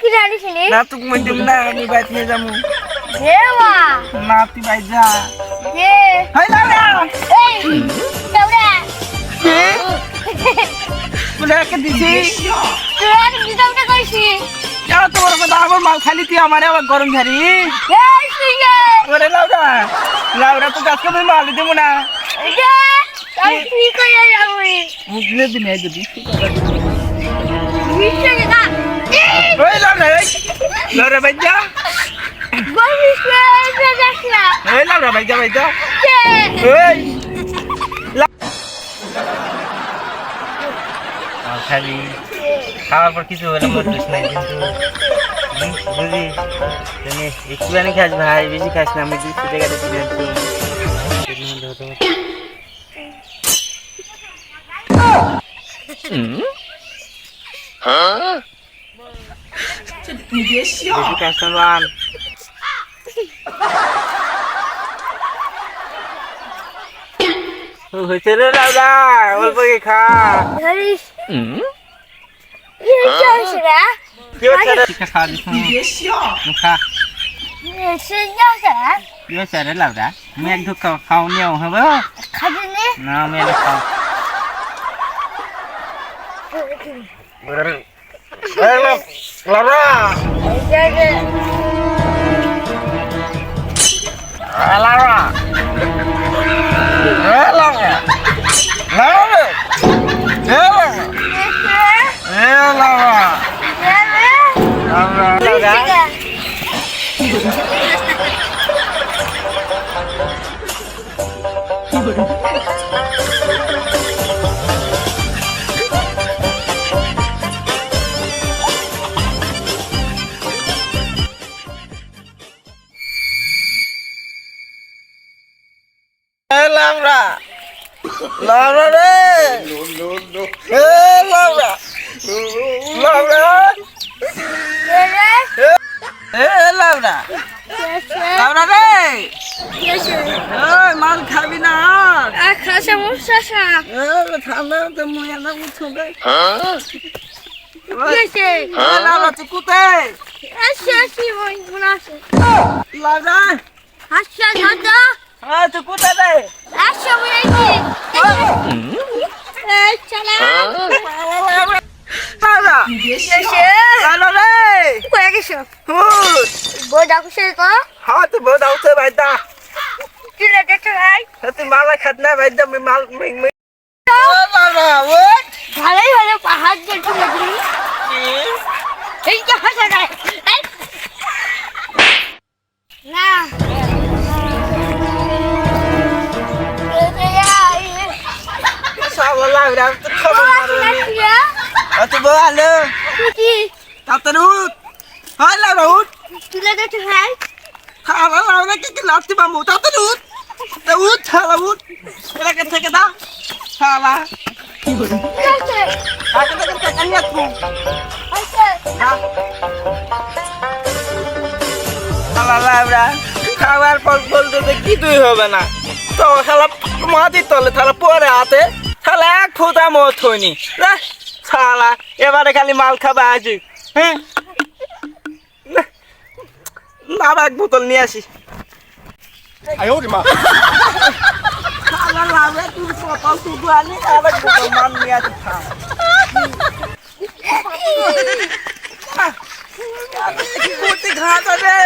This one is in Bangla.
কিনে আনিসনি না? তুক মধ্যে না আমি বাইত নিয়ে যাব। দেওয়া। না তুই বাইত যা। দে। হাই দাউরা এই দাউরা দে বুলাকে দিছি তুই আর না কইছি? কেন তোমার মাল খালি তুই গরম ধারি? লাউরা তো গাছকে মাল দেবো না। যদি। ঠিক ওই লড়া ওই লড়া বাইজা বলিস না দেখলা ওই লড়া বাইজা বাইজা ওই খালি খাওয়ার পর কিছু হলে মরিস না কিন্তু বুঝি তুমি একটুখানি খাস ভাই বেশি খাস না আমি দুশো টাকা দিয়ে দিচ্ছি হুম হ্যাঁ 这你别笑。我去干什么？হয়েছে রে দাদা অল্প কি খা লাউডা মুই এক ধুক খাও নিও হব না মেয়ে খাও Hello, Clara. Clara. Hello. Hello. Hello. Hello. Hello. Hello. লাউরা। রে। এ লাউরা। লাউরা। এ লাউরা। লাউরা খাবি না। আখা সমস্যা সাপ তো মুয়া না উঠো রে কোথায়? আসি আসি ওই গুণ আসে লাউরা আয় তুই কোথায় রে? আসো বুঝাইছি হ্যাঁ। এই চালা। হালা এসে হালা রে। কোয়া গেছো? হু বই ডাকু সে কো হ্যাঁ তুই বই ডাকু সে ভাই দা কি রে দেখছ ভাই? হ্যাঁ, তুই মালা খাত ভালোই হলো পাহাড় দেখছি এই জাহাজ এই লাগরে আমি তো খবর মারুনি অত ভালো কি তাড়াতাড়ি উঠ হয় লাগরে উঠ তুলে দেখতে ভাই খালা লাগরে কি কি লাগতে মামু তাড়াতাড়ি উঠ উঠ খালা উঠ এলাকা থেকে দা খালা কি বলি কাকে থেকে কাকানি আসব আচ্ছা খালা লাগরা খাবার পর বলতে কি তুই হবে না। তো খালা মাটি তলে তাহলে পরে হাতে শালা এক ফুটা মত হইনি ছালা এবারে খালি মাল খাবে আজ হ্যাঁ? না এক বোতল নিয়ে আসি। আয় ওরে বোতল মান নিয়ে আসি ঘাট হবে